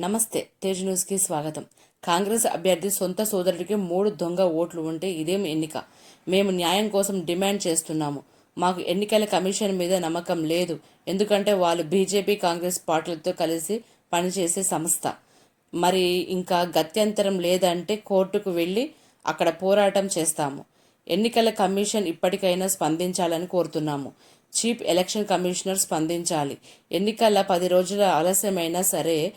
నమస్తే తేజ్ న్యూస్కి స్వాగతం. కాంగ్రెస్ అభ్యర్థి సొంత సోదరుడికి మూడు దొంగ ఓట్లు ఉంటే ఇదేం ఎన్నిక? మేము న్యాయం కోసం డిమాండ్ చేస్తున్నాము. మాకు ఎన్నికల కమిషన్ మీద నమ్మకం లేదు. ఎందుకంటే వాళ్ళు బీజేపీ కాంగ్రెస్ పార్టీలతో కలిసి పనిచేసే సంస్థ. మరి ఇంకా గత్యంతరం లేదంటే కోర్టుకు వెళ్ళి అక్కడ పోరాటం చేస్తాము. ఎన్నికల కమిషన్ ఇప్పటికైనా స్పందించాలని కోరుతున్నాము. చీఫ్ ఎలక్షన్ కమిషనర్ స్పందించాలి. ఎన్నికల పది రోజుల ఆలస్యమైనా సరే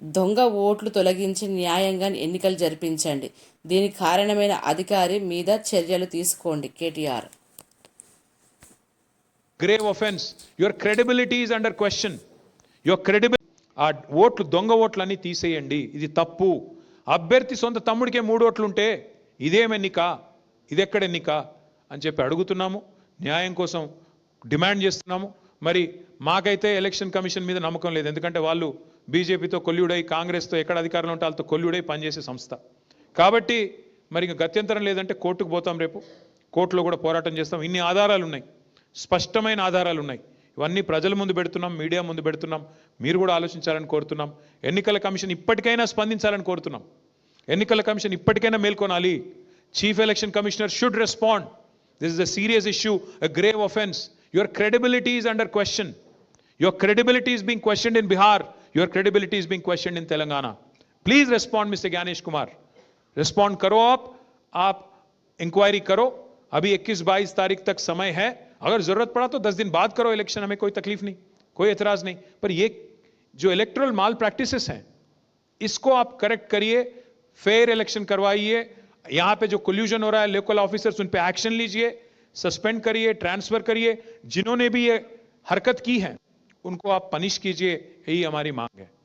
దొంగ ఓట్లు తొలగించి న్యాయంగా ఎన్నికలు జరిపించండి. దీనికి కారణమైన అధికారి మీద చర్యలు తీసుకోండి. KTR. Grave offence your credibility is under question Your credibility. ఆ ఓట్లు దొంగ ఓట్లన్నీ తీసేయండి. ఇది తప్పు. అభ్యర్థి సొంత తమ్ముడికే మూడు ఓట్లు ఉంటే ఇదేం ఎన్నిక? ఇదెక్కడ ఎన్నిక? అని చెప్పి అడుగుతున్నాము. న్యాయం కోసం డిమాండ్ చేస్తున్నాము. మరి మాకైతే ఎలక్షన్ కమిషన్ మీద నమ్మకం లేదు. ఎందుకంటే వాళ్ళు బీజేపీతో కొల్లుడై కాంగ్రెస్తో ఎక్కడ అధికారంలో ఉంటే వాళ్ళతో కొల్లుడై పనిచేసే సంస్థ. కాబట్టి మరి ఇంకా గత్యంతరం లేదంటే కోర్టుకు పోతాం రేపు. కోర్టులో కూడా పోరాటం చేస్తాం. ఇన్ని ఆధారాలు ఉన్నాయి. స్పష్టమైన ఆధారాలు ఉన్నాయి. ఇవన్నీ ప్రజల ముందు పెడుతున్నాం మీడియా ముందు పెడుతున్నాం. మీరు కూడా ఆలోచించాలని కోరుతున్నాం. ఎన్నికల కమిషన్ ఇప్పటికైనా స్పందించాలని కోరుతున్నాం. ఎన్నికల కమిషన్ ఇప్పటికైనా మేల్కొనాలి. Chief election commissioner should respond this is a serious issue a grave offense. Your credibility is under question your credibility is being question in bihar. Your credibility is being questioned in telangana. Please respond mr ganesh kumar. Respond करो आप। आप inquiry करो। अभी 21 22 तारीख तक समय है। अगर ज़रूरत पड़ा तो 10 दिन बाद करो इलेक्शन हमें कोई तकलीफ़ नहीं, कोई एतराज़ नहीं। पर ये जो इलेक्ट्रल माल प्रैक्टिसेस हैं, इसको आप करेक्ट करिए फेयर इलेक्शन करवाइए। यहाँ पे जो कोल्यूजन हो रहा है लोकल ऑफिसर्स उन पे एक्शन लीजिए सस्पेंड करिए ट्रांसफ़र करिए। जिन्होंने भी ये हरकत की है उनको आप पनिश कीजिए यही हमारी मांग है।